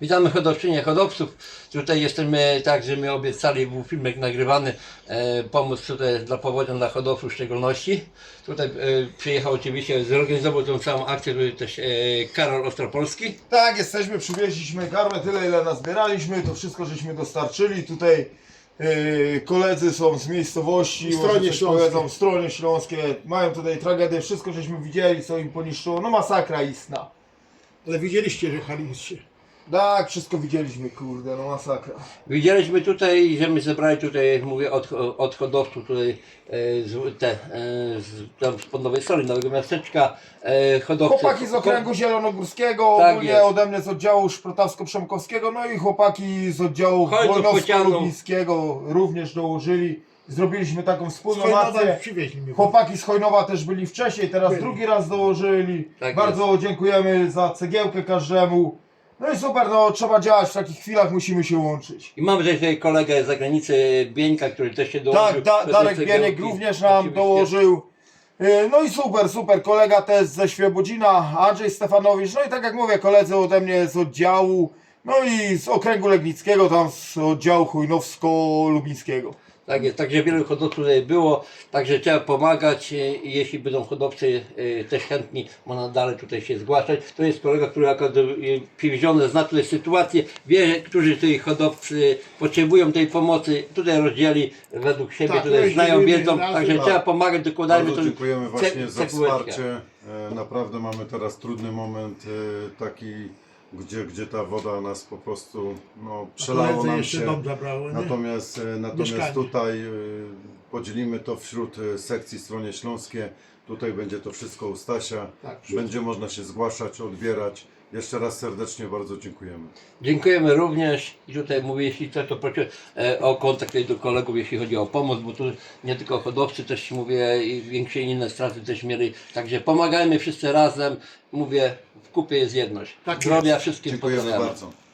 Witamy hodowczynie hodowców. Tutaj jesteśmy, tak, że my obiecali, był filmek nagrywany, e, pomóc tutaj dla powodzian dla hodowców w szczególności. Tutaj e, przyjechał oczywiście, zorganizował tą całą akcję tutaj też e, Karol Ostropolski. Tak, jesteśmy, przywieźliśmy karmę, tyle ile nazbieraliśmy, to wszystko żeśmy dostarczyli. Tutaj yy, koledzy są z miejscowości, Stronie może coś śląskie. powiedzą, stronie śląskie, mają tutaj tragedię, wszystko żeśmy widzieli, co im poniszczyło, no masakra istna. Ale widzieliście, że haliście. Tak, wszystko widzieliśmy, kurde, no masakra. Widzieliśmy tutaj, że my zebrali tutaj, mówię, od, od hodowców tutaj e, z, te, e, z, tam spod Nowej Soli, Nowego Miasteczka, e, hodowcy. Chłopaki z okręgu zielonogórskiego, Tak ogólnie jest. ode mnie z oddziału Szprotawsko-Przemkowskiego, no i chłopaki z oddziału Chojnów, Wojnowsko-Lubińskiego również dołożyli. Zrobiliśmy taką wspólną akcję. przywieźli mnie. Chłopaki z Chojnowa też byli wcześniej, teraz Byli. drugi raz dołożyli. Tak Bardzo dziękujemy za cegiełkę każdemu. No i super, no trzeba działać w takich chwilach, musimy się łączyć. I mamy tutaj kolegę z zagranicy, Bieńka, który też się dołożył. Tak, da, Darek. Bieniek również nam dołożył. Yy, No i super, super. Kolega też ze Świebodzina, Andrzej Stefanowicz. No i tak jak mówię, koledzy ode mnie z oddziału, no i z okręgu Legnickiego, tam z oddziału Chujnowsko-Lubińskiego. Tak jest, także wielu hodowców tutaj było, także trzeba pomagać e, i jeśli będą hodowcy e, też chętni, można dalej tutaj się zgłaszać. To jest kolega, który akurat e, przywieziony, zna tutaj sytuację, wie, którzy tutaj hodowcy potrzebują tej pomocy, tutaj rozdzieli według siebie, Tak, tutaj znają, rozdzielimy wiedzą, razem, także tak. trzeba pomagać, dokładajmy Bardzo to dziękujemy ce- właśnie za cegłeczkę. wsparcie. E, Naprawdę mamy teraz trudny moment e, taki, gdzie, gdzie ta woda nas po prostu no, Koledzy nam jeszcze się. zabrało, nie? Natomiast, e, natomiast Mieszkanie. tutaj e, podzielimy to wśród e, sekcji stronie śląskie. Tutaj będzie to wszystko u Stasia. Tak. Będzie można się zgłaszać, odbierać. Jeszcze raz serdecznie bardzo dziękujemy. Dziękujemy również i tutaj mówię, jeśli coś to proszę e, o kontakt do kolegów, jeśli chodzi o pomoc, bo tu nie tylko hodowcy też mówię i większe inne straty też mieli, także pomagajmy wszyscy razem, mówię, w kupie jest jedność. Tak Zdrowia wszystkim Dziękujemy bardzo.